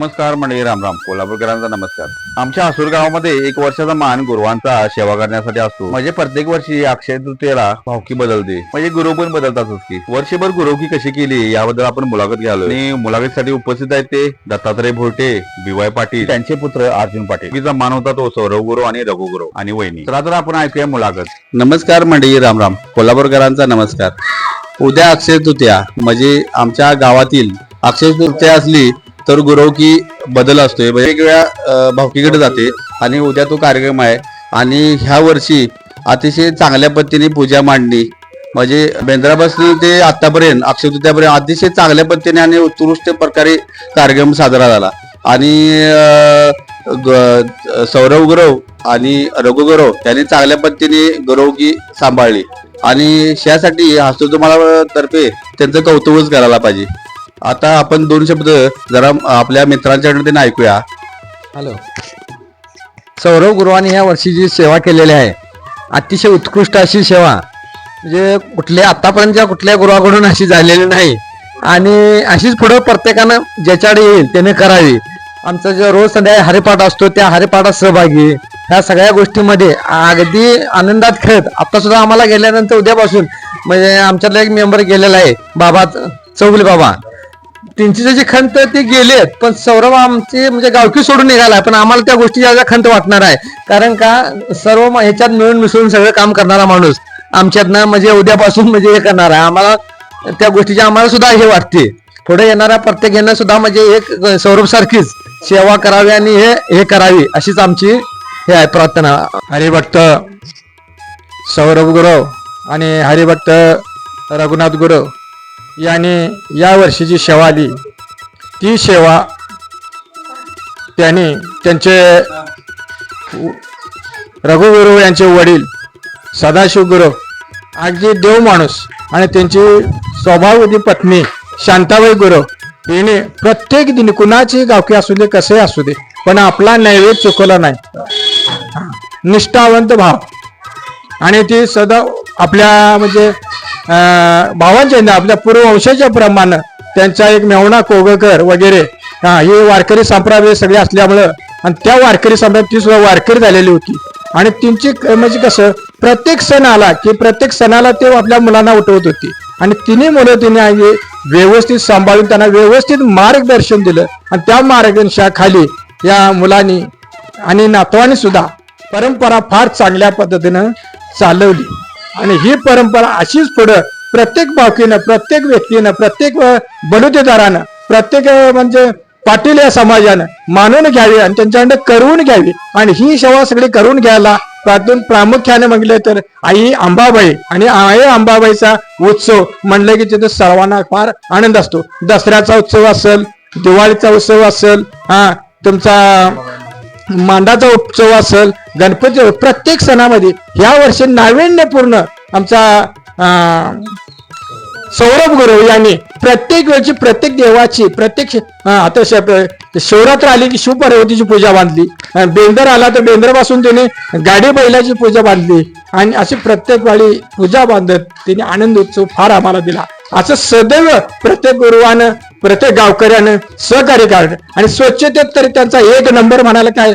नमस्कार मंडळी रामराम कोल्हापूरकरांचा नमस्कार. आमच्या हसूर गावामध्ये एक वर्षाचा मान गुरुवांचा सेवा करण्यासाठी असतो. म्हणजे प्रत्येक वर्षी अक्षय तृतीयेला भावकी बदलते. म्हणजे गुरु पण बदलतातच की. वर्षभर गुरुकी कशी केली याबद्दल आपण मुलाखत घ्यालो आणि मुलाखतीसाठी उपस्थित आहेत ते दत्तात्रय भोटे बिवाय पाटील त्यांचे पुत्र अर्जुन पाटील. तिचा मान होता तो सौरव गुरु आणि रघु गुरु आणि वहिनी. चला तर आपण ऐकूया मुलाखत. नमस्कार मंडळी रामराम कोल्हापूरकरांचा नमस्कार. उद्या अक्षय तृतीया. म्हणजे आमच्या गावातील अक्षय तृतीया असली तर गुरवकी बदल असतोय. म्हणजे वेगवेगळ्या भावकीकडे जाते आणि उद्या तो कार्यक्रम आहे. आणि ह्या वर्षी अतिशय चांगल्या पद्धतीने पूजा मांडणी म्हणजे बेंद्रापासून ते आतापर्यंत अक्षयतृत्यापर्यंत अतिशय चांगल्या पद्धतीने आणि उत्कृष्ट प्रकारे कार्यक्रम साजरा झाला. आणि सौरव गुरव आणि रघु गुरव यांनी चांगल्या पद्धतीने गुरवकी सांभाळली. आणि त्यासाठी हसतो तर्फे त्यांचं कौतुकच करायला पाहिजे. आता आपण दोन शब्द जरा आपल्या मित्रांच्याकडे ऐकूया. हॅलो. सौरव गुरुवानी ह्या वर्षी जी सेवा केलेली आहे अतिशय उत्कृष्ट अशी सेवा. म्हणजे कुठल्या आतापर्यंतच्या कुठल्या गुरुवाकडून अशी झालेली नाही. आणि अशीच पुढं प्रत्येकानं ज्याच्याकडे येईल त्याने करावी. आमचा जो रोज संध्याकाळी हरिपाठ असतो त्या हरिपाठात सहभागी. ह्या सगळ्या गोष्टीमध्ये अगदी आनंदात खेळत. आता सुद्धा आम्हाला गेल्यानंतर उद्यापासून म्हणजे आमच्यातला एक मेंबर गेलेला आहे बाबा चौगुले बाबा. त्यांची जे खंत ते गेलेत पण सौरभ आमचे म्हणजे गावकी सोडून निघाला पण आम्हाला त्या गोष्टी याचा खंत वाटणार आहे. कारण का सर्व ह्याच्यात मिळून मिसळून सगळं काम करणारा माणूस आमच्यातनं म्हणजे उद्यापासून म्हणजे हे करणार आहे. आम्हाला त्या गोष्टीची आम्हाला सुद्धा हे वाटते. पुढे येणाऱ्या प्रत्येक यांना सुद्धा म्हणजे एक सौरभ सारखीच सेवा करावी आणि हे हे करावी अशीच आमची हे आहे प्रार्थना. हरिभक्त सौरभ गुरव आणि हरिभक्त रघुनाथ गुरव. यांनी या वर्षीची सेवा आली. ती सेवा त्यांनी त्यांचे रघुगुरु यांचे वडील सदाशिव गुरु अगदी देव माणूस आणि त्यांची स्वभाववती पत्नी शांताबाई गुरु हिने प्रत्येक दिनी कुणाची गावकी असू दे कसे असू दे पण आपला नैवेद्य चुकवला नाही. निष्ठावंत भाव. आणि ती सदा आपल्या म्हणजे भावांच्या आपल्या पूर्ववंशाच्या प्रमाणे त्यांचा एक मेवणा कोगकर वगैरे हा हे वारकरी संप्रदाय सगळे असल्यामुळं आणि त्या वारकरी संप्रदायात ती सुद्धा वारकरी झालेली होती. आणि त्यांची म्हणजे कसं प्रत्येक सण आला की प्रत्येक सणाला ते आपल्या मुलांना उठवत होती. आणि तिन्ही मुलं तिने हे व्यवस्थित सांभाळून त्यांना व्यवस्थित मार्गदर्शन दिलं. आणि त्या मार्गदर्शनाखाली या मुलांनी आणि नातवाने सुद्धा परंपरा फार चांगल्या पद्धतीनं चालवली. आणि ही परंपरा अशीच पुढं प्रत्येक बाकीनं प्रत्येक व्यक्तीनं प्रत्येक बलुतेदारानं प्रत्येक म्हणजे पाटील या समाजानं मानून घ्यावी आणि त्यांच्याकडे करून घ्यावी. आणि ही सेवा सगळी करून घ्यायला त्यातून प्रामुख्याने म्हटलं तर आई अंबाबाई आणि आई अंबाबाईचा उत्सव म्हणलं की तिथे सर्वांना फार आनंद असतो. दसऱ्याचा उत्सव असेल दिवाळीचा उत्सव असेल हा तुमचा मांडाचा उत्सव असेल गणपती प्रत्येक सणामध्ये या वर्षी नाविन्यपूर्ण आमचा सौरभ गुरु यांनी प्रत्येक वेळची प्रत्येक देवाची प्रत्येक आता शिवरात्र आली की शिवपार्वतीची पूजा बांधली. बेंदर आला तर बेंदरपासून त्याने गाडी बैलाची पूजा बांधली. आणि अशी प्रत्येक वेळी पूजा बांधत तिने आनंद उत्सव फार आम्हाला दिला. असं सदैव प्रत्येक गुरुवानं प्रत्येक गावकऱ्यानं सहकार्य करणं आणि स्वच्छतेत तरी त्यांचा एक नंबर म्हणायला काय?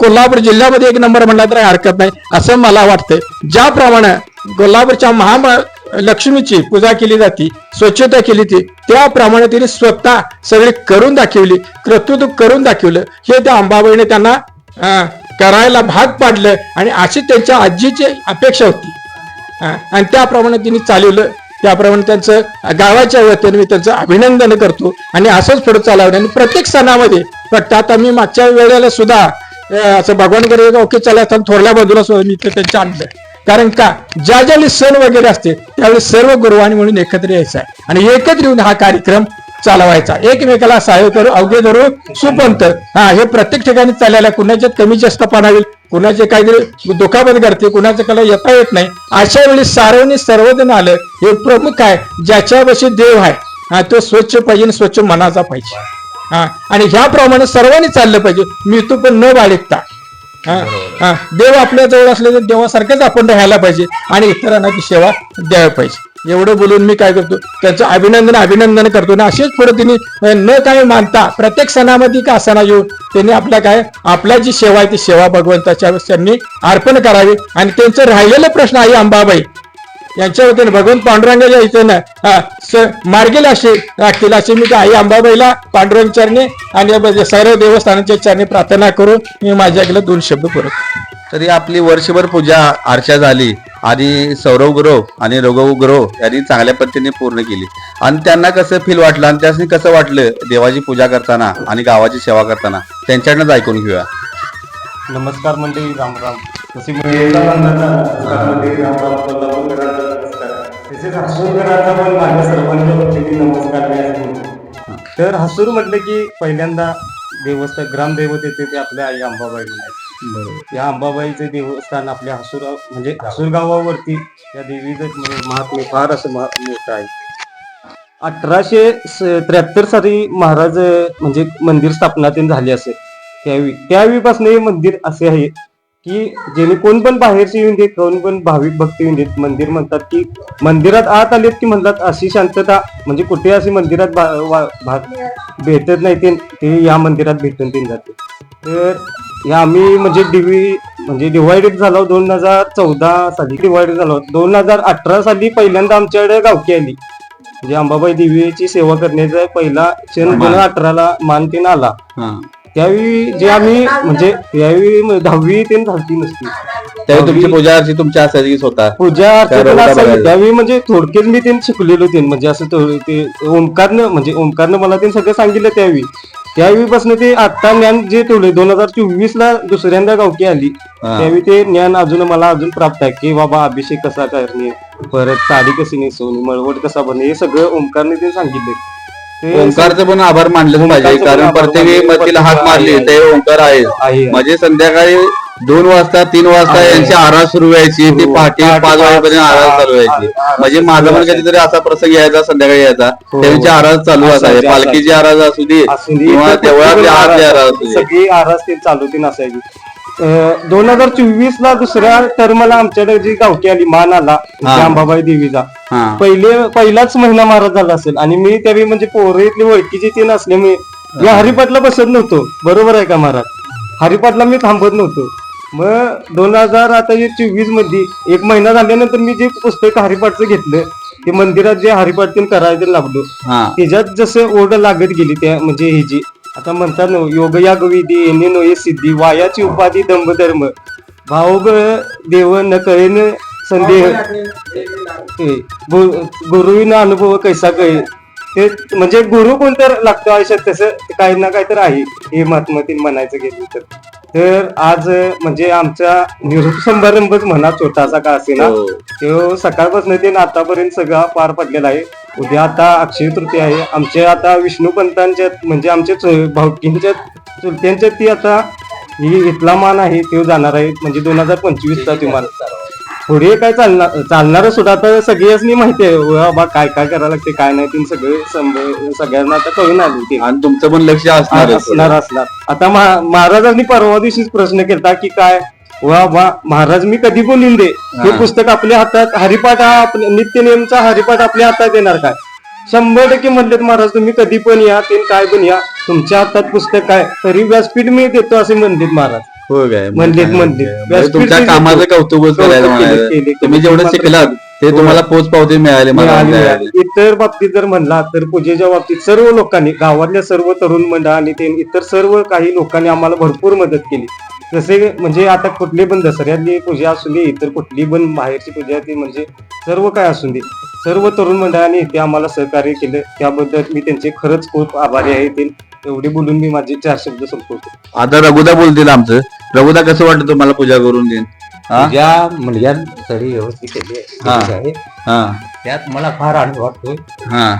कोल्हापूर जिल्ह्यामध्ये एक नंबर म्हणला तर हरकत नाही असं मला वाटतंय. ज्याप्रमाणे कोल्हापूरच्या महा लक्ष्मीची पूजा केली जाते स्वच्छता केली ती त्याप्रमाणे तिने स्वतः सगळी करून दाखवली कर्तृत्व करून दाखवलं. हे त्या अंबाबाईने त्यांना करायला भाग पाडलं आणि अशी त्यांच्या आजीची अपेक्षा होती. आणि त्याप्रमाणे तिने चालवलं. त्याप्रमाणे त्यांचं गावाच्या वतीने मी त्यांचं अभिनंदन करतो. आणि असंच पुढे चालवलं. आणि प्रत्येक सणामध्ये फक्त आता मी मागच्या वेळेला सुद्धा असं असं भगवानकडे ओके चालत असताना थोरल्या बाजूला सुद्धा मी ते त्यांच्या आणलं. कारण का ज्या ज्यावेळी सण वगैरे असते त्यावेळी सर्व गुरुवाणी म्हणून एकत्र यायचं आहे. आणि एकत्र येऊन हा कार्यक्रम चालवायचा. एकमेकाला सहाय्य करू अवघे धरू सुपंत. हा हे प्रत्येक ठिकाणी चाललेलं आहे कुणाच्यात कमी जास्त पाना होईल कुणाचे काहीतरी दुखापत करते कुणाच्या कला येता येत नाही. अशा वेळी सार्वजनिक सर्वजण आलं हे प्रमुख आहे ज्याच्यापाशी देव आहे. हा तो स्वच्छ पाहिजे आणि स्वच्छ मनाचा पाहिजे. हा आणि ह्याप्रमाणे सर्वांनी चाललं पाहिजे. मी तू पण न बाळगता. हा हा देव आपल्या जवळ असले तर देवासारखंच आपण राहायला पाहिजे आणि इतरांना ती सेवा द्यायला पाहिजे. एवढं बोलून मी काय करतो? त्यांचं अभिनंदन अभिनंदन करतो. ना असेच पुढे त्यांनी न काय मानता प्रत्येक सणामध्ये का असताना येऊन त्यांनी आपल्या काय आपल्या जी सेवा आहे ती सेवा भगवंताच्या त्यांनी अर्पण करावी. आणि त्यांचं राहिलेला प्रश्न आहे अंबाबाई. यांच्या वतीने भगवंत पांडुरंगाच्या इथं ना मार्गेल असे राखतील असे मी काय आई अंबाबाईला पांडुरंग चरणी आणि सर्व देवस्थानांच्या चरणी प्रार्थना करून मी माझ्याकडे दोन शब्द परत तरी आपली वर्षभर पूजा आरशा झाली आणि सौरव गुरव आणि रघव गुरव यांनी चांगल्या पद्धतीने पूर्ण केली. आणि त्यांना कसं फील वाटलं आणि त्यासाठी कसं वाटलं देवाची पूजा करताना आणि गावाची सेवा करताना? त्यांच्याकडनंच ऐकून घेऊया. नमस्कार मंडळी राम राम. म्हणजे तर हसूर म्हटलं की पहिल्यांदा देवस्थान ग्रामदैवत येते ते आपल्या आई अंबाबाई म्हणायचे. या अंबाबाईचे देवस्थान आपल्या हसूर म्हणजे हसूर गावावरती या देवीचं म्हणजे महात्म्य फार असं महा- मोठं आहे. अठराशे त्र्याहत्तर साली महाराज म्हणजे मंदिर स्थापना त्यांनी झाली असेल त्यावेळी त्यावेळीपासून हे मंदिर असे आहे की जेणे कोण पण बाहेरचे येऊन देत कोण पण भाविक भक्त येऊन देत मंदिर म्हणतात की मंदिरात आत आलेत की म्हणतात अशी शांतता म्हणजे कुठे अशी मंदिरात भा- वा- भा- भेटत नाही ते ते या मंदिरात भेटून ते जाते. तर या आम्ही म्हणजे डिव्ही म्हणजे डिवायडेड झालो दोन हजार चौदा साली. डिवायडेड झालो. दोन हजार अठरा साली पहिल्यांदा आमच्याकडे गावकी आली. म्हणजे अंबाबाई देवीची सेवा करण्याचा पहिला क्षण दोन हजार अठराला मान तीन आला. त्यावेळी जे आम्ही म्हणजे त्यावेळी म- दहावी ते झालती नसती. त्यावेळी तुमची पूजा अर्ची तुमच्या असायची स्वतः? पूजा अर्चा त्यावेळी पण होता असायची. बघायला. त्यावेळी म्हणजे थोडक्यात मी ते शिकलेलो ते म्हणजे असं ते ओंकारनं म्हणजे ओंकारनं मला ते सगळं सांगितलं त्यावेळी. त्यावेळीपासून ते आता ज्ञान जे ठेवले दोन हजार चोवीस ला दुसऱ्यांदा गावकी आली हा. त्यावेळी ते ज्ञान अजून मला अजून प्राप्त आहे की बाबा अभिषेक कसा करणे परत साडी कशी नेसवणे मळवट कसा बनणे हे सगळं ओंकारने ते सांगितले ते ओंकारचं पण आभार मानलंच पाहिजे ओंकारचं पण कारण आभार प्रत्येक मानले. मतीला हात मारली आहे, ते ओंकार आहे आहे. म्हणजे संध्याकाळी दोन वाजता तीन वाजता. यांची आरास सुरू व्हायची ती सुरू. पहाटे पाच वाजेपर्यंत आरास चालू व्हायची म्हणजे माझा पण. कधीतरी असा प्रसंग यायचा संध्याकाळी यायचा हो. त्यांची आरास चालू असायची. पालखीची आरास असू दे. किंवा तेवढा आरती आरास असू दे. सगळी आरास ते चालू ती नसायची दोन हजार चोवीस ला दुसऱ्या टर्मला आमच्याकडे जी गावठी आली मान आला हा. अंबाबाई देवीचा हा पहिले पहिलाच महिना महाराज झाला असेल आणि मी त्यावेळी म्हणजे पोरं इथली ओळखीची ते नसल्यामुळे मी हरिपाटला बसत नव्हतो बरोबर आहे का महाराज हरिपाटला मी थांबत नव्हतो मग दोन हजार आता जे चोवीसमध्ये एक महिना झाल्यानंतर मी जे पुस्तक हरिपाठचं घेतलं ते मंदिरात जे हरिपाठ ते करायला लागलो हा. त्याच्यात जसं ओढ लागत गेली त्या म्हणजे ही जी आता म्हणतात ना योग या गविधी येणे नोये सिद्धी वायाची उपाधी दंभ धर्म भाव देव न कळेन संदेह गुरुविना अनुभव कैसा कळे ते म्हणजे गुरु कोणतर लागतो आयुष्यात तसं काही ना काही तर आहे हे महात्मातील म्हणायचं गेलं तर. तर आज म्हणजे आमचा निरोप समारंभच म्हणा छोटासा का असे ना हो. तो सकाळपासून ते आतापर्यंत सगळा पार पडलेला आहे. उद्या आता अक्षय तृतीय आहे. आमचे आता विष्णू पंतांच्या म्हणजे आमच्या भावकींच्या चुलत्यांच्या ती आता ही इथला मान आहे तो जाणार आहे म्हणजे दोन हजार पंचवीस चा तुम्हाला पुढे काय चालणार चालणार सुद्धा आता सगळ्यांनी माहिती आहे. बाबा काय काय करायला लागते काय नाही ते सगळे सगळ्यांना आता कळून आले ते आणि तुमचं पण लक्ष असणार असणार असणार. आता महा- महाराजांनी परवा दिवशीच प्रश्न केला की काय वा वा महाराज मी कधी बोलून दे हे हा. पुस्तक आपल्या हातात हरिपाठ हा आपल्या नित्यनेमचा हरिपाठ आपल्या हातात येणार काय? शंभर टक्के म्हणलेत महाराज तुम्ही कधी पण या ते काय पण या तुमच्या हातात पुस्तक काय तरी व्यासपीठ मी देतो असे म्हणलेत महाराज. हो काय? म्हणलेत म्हणलेत म्हणजे तुमच्या कामाचं कौतुकच करायचं कौतुक केलं, म्हणायचं. केलं. तुम्ही जेवढं शिकलात ते तुम्हाला पोच पावती मिळाली मला मिळाली, मिळाली. मिळाली. इतर बाबतीत जर म्हणला तर पूजेच्या बाबतीत सर्व लोकांनी गावातल्या सर्व तरुण मंडळांनी ते इतर सर्व काही लोकांनी आम्हाला भरपूर मदत केली. जसे म्हणजे आता कुठली पण दसऱ्यातली पूजा असू दे इतर कुठली पण बाहेरची पूजा ती म्हणजे सर्व काय असू दे. सर्व तरुण मंडळांनी इथे आम्हाला सहकार्य केलं. त्याबद्दल मी त्यांचे खरंच खूप आभारी आहे. ते एवढे बोलून मी माझे चार शब्द संपवतो. आता रघुदा बोलतील आमचं. रघुदा कसं वाटतं तुम्हाला पूजा करून देईन? हा? पूजा मुलग्या सगळी व्यवस्थित केली हा. आहे. हा. त्यात मला फार आनंद वाटतोय. हा.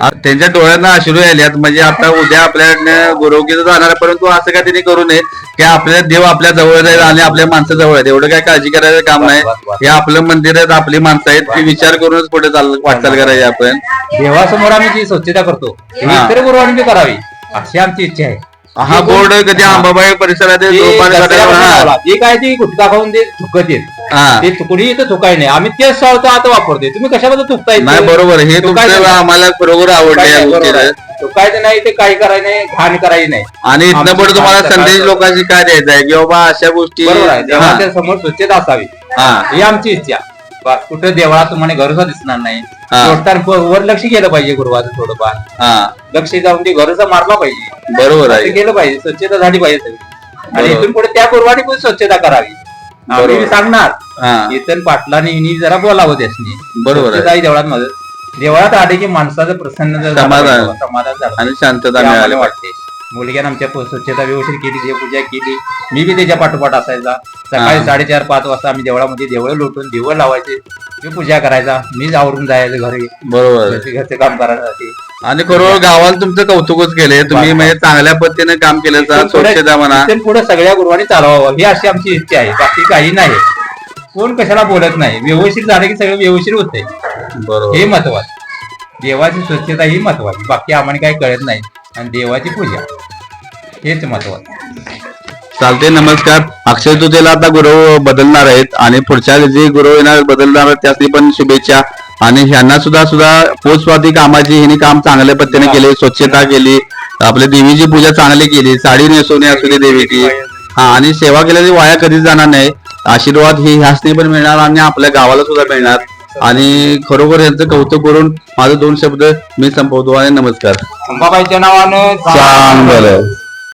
आ- त्यांच्या डोळ्यांना अश्रू आल्यात म्हणजे आता उद्या आपल्याकडनं गुरवकीचं जाणार आहे, परंतु असं काय त्यांनी करू नये की आपल्या देव आपल्या जवळ जाईल आणि आपल्या माणसं जवळ आहेत. एवढं काय काळजी करायचं काम नाही. हे आपलं मंदिर आहेत आपली माणसं आहेत. ते विचार करूनच पुढे चाल वाटचाल करायची आपण. देवासमोर आम्ही जी स्वच्छता करतो. हा. इतर बी करावी. अशी आमची इच्छा आहे. हा बोर्ड कधी अंबाबाई परिसरात ती. जे काय ती गुटखा खाऊन ते झुकत येत हा. ते कुणी इथं चुकाय नाही. आम्ही तेच सावता आता वापरतोय. तुम्ही कशाबद्दल चुकताय नाही बरोबर हे तुमचं. आम्हाला बरोबर आवडले या नाही ते काही करायचं नाही घाण करायची नाही. आणि इथनं पुढे तुम्हाला संदेश काय- लोकांची काय द्यायचा आहे? की बाबा अशा गोष्टी बरोबर आहे. हा, देवाच्या समोर स्वच्छता असावी हा. ही आमची इच्छा. कुठं देवळात तुम्हाला घरचा दिसणार नाही. हा. वर लक्ष गेलं पाहिजे गुरुवाचं थोडंफार. हा. लक्ष जाऊन ते घरचा मारला पाहिजे. बरोबर असं आहे केलं पाहिजे स्वच्छता झाली पाहिजे सगळी. आणि बरोबर. इथून पुढे त्या गुरुवारी पण स्वच्छता करावी. आम्ही बरोबर. बी सांगणार. हा. इथून पाटलाने हिनी जरा बोलावं त्यासनी. बरोबर आहे. देवळात मदत. देवळात आले की माणसाचं प्रसन्न झालं समाधान. पाहिजे, समाधान झालं आणि शांतता आम्हाला मिळाली वाटते. मुलग्यानं आमच्या स्वच्छता व्यवस्थित केली देवपूजा केली. मी बी त्याच्या पाठोपाठ असायचा. सकाळी. साडेचार पाच वाजता आम्ही देवळामध्ये देवळं लोटून दिवं लावायचे. मी पूजा करायचा मीच आवरून जायचं घरी. बरोबर. घरचे घरचे काम करायसाठी. आणि खरोखर गावाला तुमचं कौतुकच केले तुम्ही म्हणजे चांगल्या पद्धतीने काम केलं तर स्वच्छता म्हणा. पुढे सगळ्या गुरुवारी चालवावं. ही अशी आमची इच्छा आहे. बाकी काही नाही. कोण कशाला बोलत नाही. व्यवस्थित झालं की सगळं व्यवस्थित बरोबर. हे महत्वाचं. देवाची स्वच्छता ही महत्वाची. बाकी आम्हाला काही कळत नाही. आणि देवाची पूजा. हेच महत्वाचं. चालते नमस्कार. अक्षय तृतीयेला आता गुरु बदलणार आहेत आणि पुढच्या जे गुरु येणार बदलणार आहेत त्यासाठी पण शुभेच्छा. आणि ह्यांना सुद्धा सुद्धा पोचपाती कामाची ह्यांनी काम चांगल्या पद्धतीने केले स्वच्छता केली. आपल्या देवीची पूजा चांगली केली. साडी नेसवणे असू दे देवीची. हा आणि सेवा केल्याची वाया कधीच जाणार नाही. आशीर्वाद हे ह्यासनी पण मिळणार आणि आपल्या गावाला सुद्धा मिळणार. आणि खरोखर यांचं कौतुक करून माझे दोन शब्द मी संपवतो आणि नमस्कार. नावानं चांगलं.